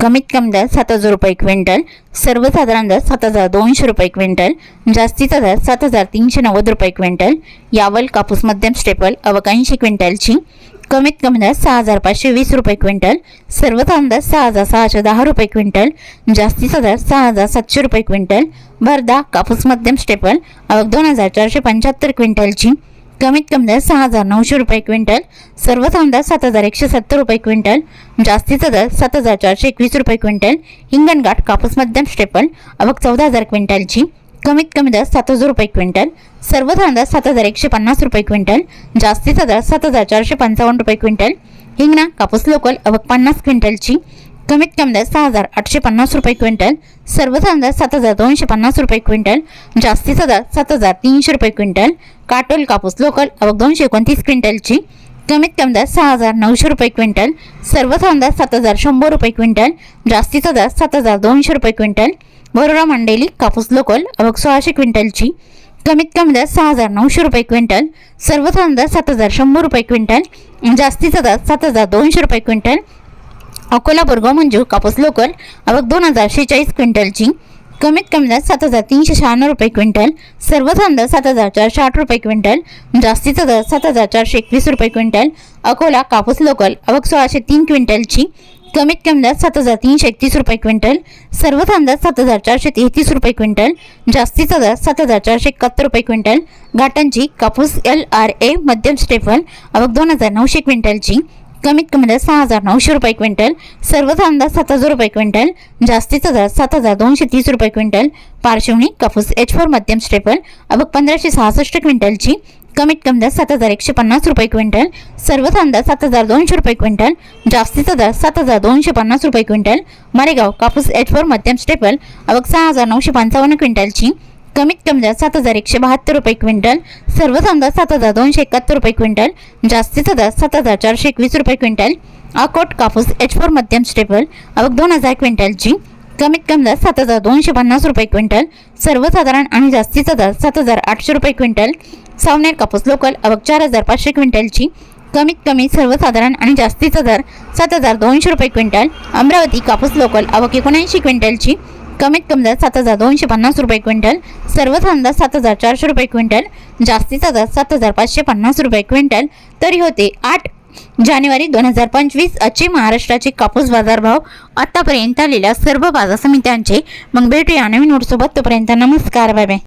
कमीत कमी दर सात हजार रुपये क्विंटल सर्वसाधारण दर सात हजार दोनशे रुपये क्विंटल जास्तीचा दर सात हजार तीनशे नव्वद रुपये क्विंटल यावल कापूस मध्यम स्टेपल अवकांशी क्विंटलची कमीत कमी दर सहा हजार पाचशे वीस रुपये क्विंटल सर्वसाधारण दर सहा हजार सहाशे दहा रुपये क्विंटल जास्तीचा दर सहा हजार सातशे रुपये क्विंटल भरदा कापूस मध्यम स्टेपल अवक दोन हजार चारशे पंच्याहत्तर क्विंटलची कमीत कमी दर सहा हजार नऊशे रुपये क्विंटल सर्व दर सात हजार एकशे सत्तर रुपये क्विंटल जास्तीचा दर सात हजार चारशे एकवीस रुपये क्विंटल हिंगणघाट कापूस मध्यम स्टेपल अवक चौदा हजार क्विंटलची कमीत कमी दर सात हजार रुपये क्विंटल सर्व दर सात हजार एकशे पन्नास रुपये क्विंटल जास्तीचा दर सात हजार चारशे पंचावन्न रुपये क्विंटल हिंगणा कापूस लोकल अवक पन्नास क्विंटलची कमीत कमी दर सहा हजार आठशे पन्नास रुपये क्विंटल सर्वसाधारण दर सात हजार दोनशे पन्नास रुपये क्विंटल जास्तीचा दर सात हजार तीनशे रुपये क्विंटल काटोल कापूस लोकल अवघ दोनशे एकोणतीस क्विंटलची कमीत कमी दर सहा हजार नऊशे रुपये क्विंटल सर्वसाधारण दर सात हजार शंभर रुपये क्विंटल जास्तीचा दर सात हजार दोनशे रुपये क्विंटल बरोरा मंडेली कापूस लोकल अवघ सोळाशे क्विंटलची कमीत कमी दर सहा हजार नऊशे रुपये क्विंटल सर्वसाधारण दर सात हजार शंभर रुपये क्विंटल जास्तीचा दर सात हजार दोनशे रुपये क्विंटल अकोला बोरगाव मंजू कापूस लोकल अवक दोन हजार शेहेचाळीस क्विंटलची. कमीत कमी दर सात हजार तीनशे शहाण्णव रुपये क्विंटल. सर्वसाधारण दर सात हजार चारशे आठ रुपये क्विंटल. जास्तीचा दर सात हजार चारशे एकवीस रुपये क्विंटल. अकोला कापूस लोकल अवक सोळाशे तीन क्विंटलची. कमीत कमी दर सात हजार तीनशे एकतीस रुपये क्विंटल. सर्वसाधारण दर सात हजार चारशे तेहतीस रुपये क्विंटल. जास्तीचा दर सात हजार चारशे एकाहत्तर रुपये क्विंटल. घाटांची कापूस एल आर ए मध्यम स्टेफल अवक दोन हजार नऊशे क्विंटलची. कमीत कमी दर सहा हजार नऊशे रुपये क्विंटल सर्वसाधारण दर सात हजार रुपये क्विंटल जास्तीचा दर सात हजार दोनशे तीस रुपये क्विंटल पार्श्वनी कापूस एच फोर मध्यम स्टेपल अवक पंधराशे सहासष्ट क्विंटलची कमीत कमी दर सात हजार एकशे पन्नास रुपये क्विंटल सर्वसाधारण दर सात हजार दोनशे रुपये क्विंटल जास्तीचा दर सात हजार दोनशे पन्नास रुपये क्विंटल मारेगाव कापूस एच फोर मध्यम स्टेपल अवक सहा हजार नऊशे पंचावन्न क्विंटलची कमीत कमी दर सात हजार एकशे बहात्तर रुपये क्विंटल सर्वसाधारण दर सात हजार दोनशे एकाहत्तर रुपये क्विंटल जास्तीचा दर सात हजार चारशे एकवीस रुपये क्विंटल. अकोट कापूस एच फोर मध्यम स्टेबल अवक दोन हजार क्विंटलची कमीत कमी दर सात हजार दोनशे पन्नास रुपये क्विंटल. सर्वसाधारण आणि जास्तीचा दर सात हजार आठशे रुपये क्विंटल. सावनेर कापूस लोकल अवघ चार हजार पाचशे क्विंटलची कमीत कमी सर्वसाधारण आणि जास्तीचा दर सात हजार दोनशे रुपये क्विंटल. अमरावती कापूस लोकल अवघ एकोणऐंशी क्विंटलची कमीत कमी दर सात हजार दोनशे पन्नास रुपये क्विंटल सर्वसाधारण दर सात हजार चारशे रुपये क्विंटल जास्तीचा दर सात हजार पाचशे पन्नास रुपये क्विंटल. तरी होते आठ जानेवारी दोन हजार पंचवीस आजचे महाराष्ट्राचे कापूस बाजारभाव आतापर्यंत आलेल्या सर्व बाजार समित्यांचे. मग भेटूया नवीन नोटसोबत तोपर्यंत नमस्कार बाय बाय.